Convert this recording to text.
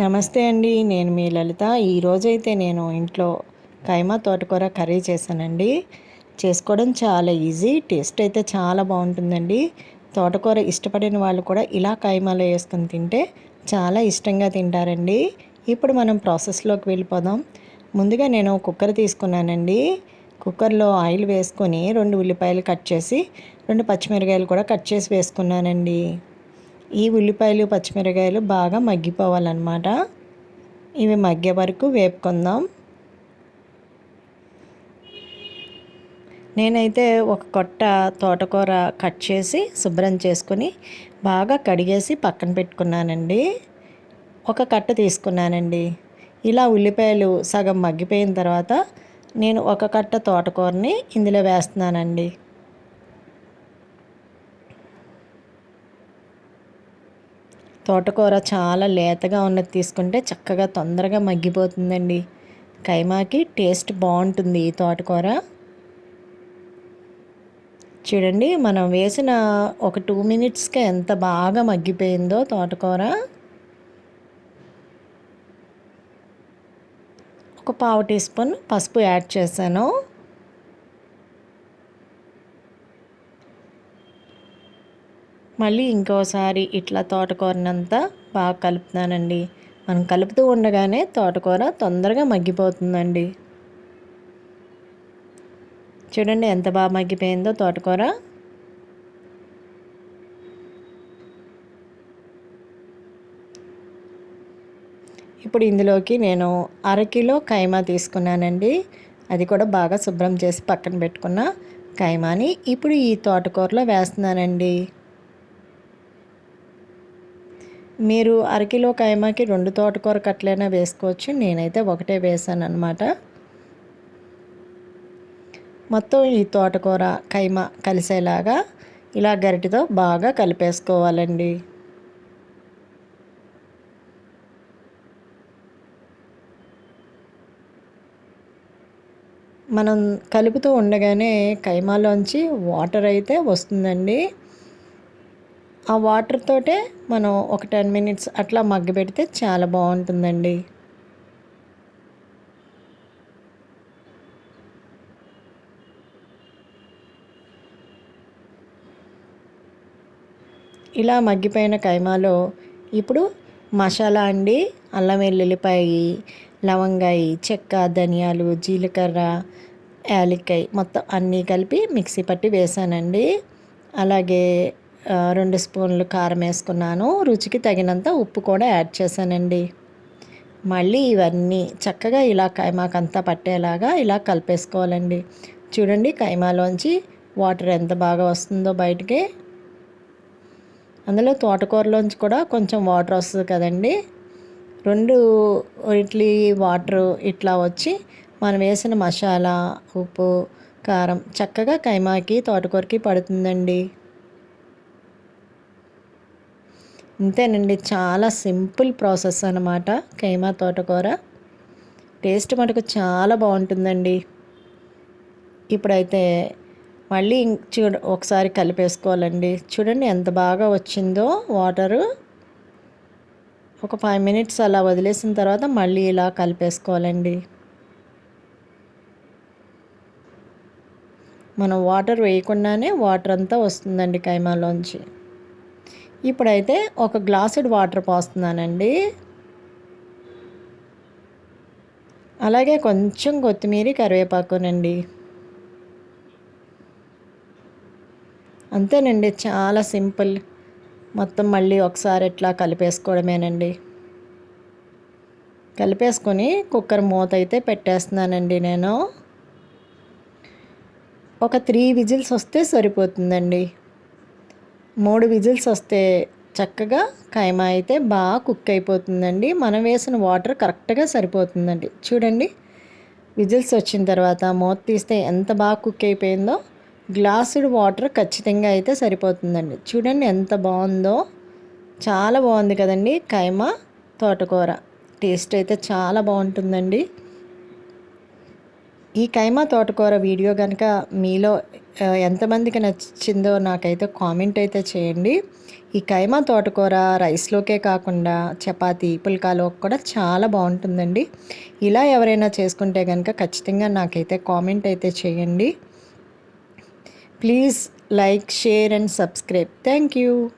నమస్తే అండి నేను మీ లలిత. ఈరోజైతే నేను ఇంట్లో కైమా తోటకూర కర్రీ చేశానండి. చేసుకోవడం చాలా ఈజీ టేస్ట్ అయితే చాలా బాగుంటుందండి. తోటకూర ఇష్టపడిన వాళ్ళు కూడా ఇలా కైమాలో వేసుకొని తింటే చాలా ఇష్టంగా తింటారండి. ఇప్పుడు మనం ప్రాసెస్లోకి వెళ్ళిపోదాం. ముందుగా నేను కుక్కర్ తీసుకున్నానండి. కుక్కర్లో ఆయిల్ వేసుకొని రెండు ఉల్లిపాయలు కట్ చేసి రెండు పచ్చిమిరకాయలు కూడా కట్ చేసి వేసుకున్నానండి. ఈ ఉల్లిపాయలు పచ్చిమిరకాయలు బాగా మగ్గిపోవాలన్నమాట. ఇవి మగ్గే వరకు వేపుకుందాం. నేనైతే ఒక కొట్ట తోటకూర కట్ చేసి శుభ్రం చేసుకుని బాగా కడిగేసి పక్కన పెట్టుకున్నానండి. ఒక కట్ట తీసుకున్నానండి. ఇలా ఉల్లిపాయలు సగం మగ్గిపోయిన తర్వాత నేను ఒక కట్ట తోటకూరని ఇందులో వేస్తున్నానండి. తోటకూర చాలా లేతగా ఉన్నది తీసుకుంటే చక్కగా తొందరగా మగ్గిపోతుందండి. కైమాకి టేస్ట్ బాగుంటుంది ఈ తోటకూర. చూడండి మనం వేసిన ఒక టూ మినిట్స్కే ఎంత బాగా మగ్గిపోయిందో తోటకూర. ఒక పావు టీ స్పూన్ పసుపు యాడ్ చేశాను. మళ్ళీ ఇంకోసారి ఇట్లా తోటకూరనంతా బాగా కలుపుతానండి. మనం కలుపుతూ ఉండగానే తోటకూర తొందరగా మగ్గిపోతుందండి. చూడండి ఎంత బాగా మగ్గిపోయిందో తోటకూర. ఇప్పుడు ఇందులోకి నేను అరకిలో కైమా తీసుకున్నానండి. అది కూడా బాగా శుభ్రం చేసి పక్కన పెట్టుకున్న కైమాని. ఇప్పుడు ఈ తోటకూరలో వేస్తున్నానండి. మీరు అరకిలో కైమాకి రెండు తోటకూర కట్లైనా వేసుకోవచ్చు. నేనైతే ఒకటే వేసాను అనమాట మొత్తం ఈ తోటకూర కైమా కలిసేలాగా ఇలా గరిటితో బాగా కలిపేసుకోవాలండి. మనం కలుపుతూ ఉండగానే కైమాలోంచి వాటర్ అయితే వస్తుందండి. ఆ వాటర్ తోటే మనం ఒక టెన్ మినిట్స్ అట్లా మగ్గబెడితే చాలా బాగుంటుందండి. ఇలా మగ్గిపోయిన కైమాలో ఇప్పుడు మసాలా అండి అల్లం వెల్లుల్లిపాయ లవంగాయి చెక్క ధనియాలు జీలకర్ర యాలక్కాయ మొత్తం అన్నీ కలిపి మిక్సీ పట్టి వేసానండి. అలాగే రెండు స్పూన్లు కారం వేసుకున్నాను. రుచికి తగినంత ఉప్పు కూడా యాడ్ చేశానండి. మళ్ళీ ఇవన్నీ చక్కగా ఇలా కైమాకంతా పట్టేలాగా ఇలా కలిపేసుకోవాలండి. చూడండి కైమాలోంచి వాటర్ ఎంత బాగా వస్తుందో బయటికి. అందులో తోటకూరలోంచి కూడా కొంచెం వాటర్ వస్తుంది కదండి. రెండు ఇడ్లీ వాటర్ ఇట్లా వచ్చి మనం వేసిన మసాలా ఉప్పు కారం చక్కగా కైమాకి తోటకూరకి పడుతుందండి. ఇంతేనండి చాలా సింపుల్ ప్రాసెస్ అనమాట కైమా తోటకూర. టేస్ట్ మటుకు చాలా బాగుంటుందండి. ఇప్పుడైతే మళ్ళీ చూడ ఒకసారి కలిపేసుకోవాలండి. చూడండి ఎంత బాగా వచ్చిందో వాటరు. ఒక ఫైవ్ మినిట్స్ అలా వదిలేసిన తర్వాత మళ్ళీ ఇలా కలిపేసుకోవాలండి. మనం వాటర్ వేయకుండానే వాటర్ అంతా వస్తుందండి కైమాలోంచి. ఇప్పుడైతే ఒక గ్లాసుడ్ వాటర్ పోస్తున్నానండి. అలాగే కొంచెం కొత్తిమీర కరివేపాకునండి. అంతేనండి చాలా సింపుల్. మొత్తం మళ్ళీ ఒకసారి ఇట్లా కలిపేసుకోవడమేనండి. కలిపేసుకొని కుక్కర్ మూత అయితే పెట్టేస్తున్నానండి నేను. ఒక త్రీ విజిల్స్ వస్తే సరిపోతుందండి. మూడు విజిల్స్ వస్తే చక్కగా కైమా అయితే బాగా కుక్ అయిపోతుందండి. మనం వేసిన వాటర్ కరెక్ట్గా సరిపోతుందండి. చూడండి. విజిల్స్ వచ్చిన తర్వాత మూత తీస్తే ఎంత బాగా కుక్ అయిపోయిందో గ్లాసుడ్ వాటర్ ఖచ్చితంగా అయితే సరిపోతుందండి. చూడండి ఎంత బాగుందో. చాలా బాగుంది కదండి కైమా తోటకూర. టేస్ట్ అయితే చాలా బాగుంటుందండి. ఈ కైమా తోటకూర వీడియో కనుక మీలో ఎంతమందికి నచ్చిందో నాకైతే కామెంట్ అయితే చేయండి. ఈ కైమా తోటకూర రైస్లోకే కాకుండా చపాతి పుల్కాలో కూడా చాలా బాగుంటుందండి. ఇలా ఎవరైనా చేసుకుంటే కనుక ఖచ్చితంగా నాకైతే కామెంట్ అయితే చేయండి. Please like share and subscribe. Thank you.